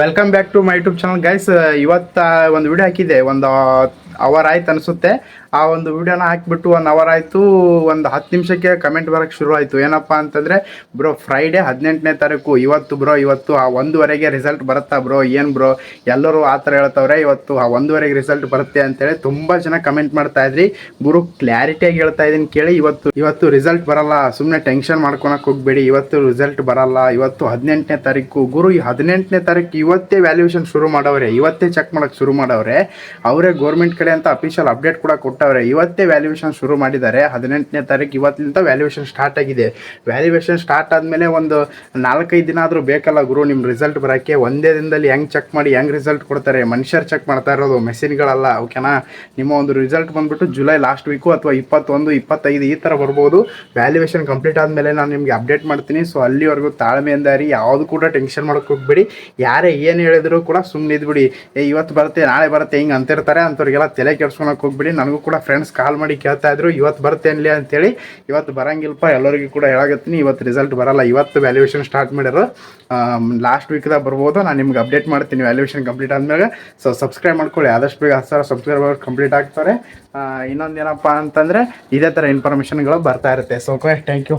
Welcome back to my YouTube channel guys ಇವತ್ತು ಒಂದು video ಹಾಕಿದೆ. ಒಂದು ಅವರ್ ಆಯ್ತು ಅನಿಸುತ್ತೆ. ಆ ಒಂದು ವಿಡಿಯೋನ ಹಾಕಿಬಿಟ್ಟು ಒಂದು ಅವರ್ ಆಯಿತು. ಒಂದು ಹತ್ತು ನಿಮಿಷಕ್ಕೆ ಕಮೆಂಟ್ ಬರೋಕ್ಕೆ ಶುರು ಆಯಿತು. ಏನಪ್ಪ ಅಂತಂದರೆ ಬ್ರೋ ಫ್ರೈಡೇ ಹದಿನೆಂಟನೇ ತಾರೀಕು. ಇವತ್ತು ಬ್ರೋ ಇವತ್ತು ಆ ಒಂದುವರೆಗೆ ರಿಸಲ್ಟ್ ಬರುತ್ತಾ ಬ್ರೋ ಏನು ಬ್ರೋ ಎಲ್ಲರೂ ಆ ಥರ ಹೇಳ್ತವ್ರೆ, ಇವತ್ತು ಆ ಒಂದುವರೆಗೆ ರಿಸಲ್ಟ್ ಬರುತ್ತೆ ಅಂತೇಳಿ ತುಂಬ ಜನ ಕಮೆಂಟ್ ಮಾಡ್ತಾ ಇದ್ರಿ. ಗುರು ಕ್ಲಾರಿಟಿಯಾಗಿ ಹೇಳ್ತಾ ಇದ್ದೀನಿ, ಕೇಳಿ. ಇವತ್ತು ಇವತ್ತು ರಿಸಲ್ಟ್ ಬರಲ್ಲ. ಸುಮ್ಮನೆ ಟೆನ್ಷನ್ ಮಾಡ್ಕೊಳಕ್ಕೆ ಹೋಗ್ಬೇಡಿ. ಇವತ್ತು ರಿಸಲ್ಟ್ ಬರಲ್ಲ. ಇವತ್ತು ಹದಿನೆಂಟನೇ ತಾರೀಕು. ಗುರು, ಈ ಹದಿನೆಂಟನೇ ತಾರೀಕು ಇವತ್ತೇ ವ್ಯಾಲ್ಯೂಯೇಷನ್ ಶುರು ಮಾಡವ್ರೆ, ಇವತ್ತೇ ಚೆಕ್ ಮಾಡೋಕ್ಕೆ ಶುರು ಮಾಡವ್ರೆ. ಅವರೇ ಗೌರ್ಮೆಂಟ್ ಕಡೆ ಅಂತ ಅಫಿಷಿಯಲ್ ಅಪ್ಡೇಟ್ ಕೂಡ ಕೊಟ್ಟವ್ರೆ. ಇವತ್ತೇ ವ್ಯಾಲ್ಯೂಯೇಷನ್ ಶುರು ಮಾಡಿದ್ದಾರೆ. ಹದಿನೆಂಟನೇ ತಾರೀಕು ಇವತ್ತಿನಿಂದ ವ್ಯಾಲ್ಯೂಯೇಷನ್ ಸ್ಟಾರ್ಟ್ ಆಗಿದೆ. ವ್ಯಾಲ್ಯೂಯೇಷನ್ ಸ್ಟಾರ್ಟ್ ಆದಮೇಲೆ ಒಂದು ನಾಲ್ಕೈದು ದಿನ ಆದರೂ ಬೇಕಲ್ಲ ಗುರು ನಿಮ್ಮ ರಿಸಲ್ಟ್ ಬರೋಕ್ಕೆ. ಒಂದೇ ದಿನದಲ್ಲಿ ಹೆಂಗೆ ಚೆಕ್ ಮಾಡಿ, ಹೆಂಗೆ ರಿಸಲ್ಟ್ ಕೊಡ್ತಾರೆ? ಮನುಷ್ಯರು ಚೆಕ್ ಮಾಡ್ತಾ ಇರೋದು ಮೆಷಿನ್ಗಳಲ್ಲ ಓಕೆನಾ ನಿಮ್ಮ ಒಂದು ರಿಸಲ್ಟ್ ಬಂದ್ಬಿಟ್ಟು ಜುಲೈ ಲಾಸ್ಟ್ ವೀಕು ಅಥವಾ ಇಪ್ಪತ್ತೊಂದು, ಇಪ್ಪತ್ತೈದು ಈ ಥರ ಬರ್ಬೋದು. ವ್ಯಾಲ್ಯೂಯೇಷನ್ ಕಂಪ್ಲೀಟ್ ಆದಮೇಲೆ ನಾನು ನಿಮಗೆ ಅಪ್ಡೇಟ್ ಮಾಡ್ತೀನಿ. ಸೊ ಅಲ್ಲಿವರೆಗೂ ತಾಳ್ಮೆಯಿಂದ ರೀ ಯಾವುದು ಕೂಡ ಟೆನ್ಷನ್ ಮಾಡೋಕೆ ಹೋಗ್ಬೇಡಿ. ಯಾರೇ ಏನು ಹೇಳಿದ್ರು ಕೂಡ ಸುಮ್ಮನೆ ಇದ್ಬಿಡಿ. ಏ, ಇವತ್ತು ಬರುತ್ತೆ, ನಾಳೆ ಬರುತ್ತೆ, ಹಿಂಗೆ ಅಂತಿರ್ತಾರೆ ಅಂಥವ್ರಿಗೆಲ್ಲ ತಲೆ ಕೆಡ್ಸ್ಕೊಳಕ್ಕೆ ಹೋಗ್ಬಿಡಿ. ನನಗೂ ಕೂಡ ಫ್ರೆಂಡ್ಸ್ ಕಾಲ್ ಮಾಡಿ ಕೇಳ್ತಾ ಇದ್ರು. ಇವತ್ತು ಬರುತ್ತೆ ಅನ್ಲಿ ಅಂತೇಳಿ ಇವತ್ತು ಬರಂಗಿಲ್ಲಪ್ಪ ಎಲ್ಲರಿಗೂ ಕೂಡ ಹೇಳಾಗತ್ತೀನಿ ಇವತ್ತು ರಿಸಲ್ಟ್ ಬರಲ್ಲ. ಇವತ್ತು ವ್ಯಾಲ್ಯೂಯೇಷನ್ ಸ್ಟಾರ್ಟ್ ಮಾಡಿರು ಲಾಸ್ಟ್ ವೀಕ್ದಾಗ ಬರ್ಬೋದು. ನಾನು ನಿಮ್ಗೆ ಅಪ್ಡೇಟ್ ಮಾಡ್ತೀನಿ ವ್ಯಾಲ್ಯೂಯೇಷನ್ ಕಂಪ್ಲೀಟ್ ಆದಮೇಲೆ ಸೊ ಸಬ್ಸ್ಕ್ರೈಬ್ ಮಾಡ್ಕೊಳ್ಳಿ. ಆದಷ್ಟು ಬೇಗ ಹತ್ತು ಸಾವಿರ ಸಬ್ಸ್ಕ್ರೈಬರ್ ಕಂಪ್ಲೀಟ್ ಆಗ್ತಾರೆ. ಇನ್ನೊಂದೇನಪ್ಪ ಅಂತಂದರೆ ಇದೇ ಥರ ಇನ್ಫಾರ್ಮೇಷನ್ಗಳು ಬರ್ತಾ ಇರುತ್ತೆ. So okay thank you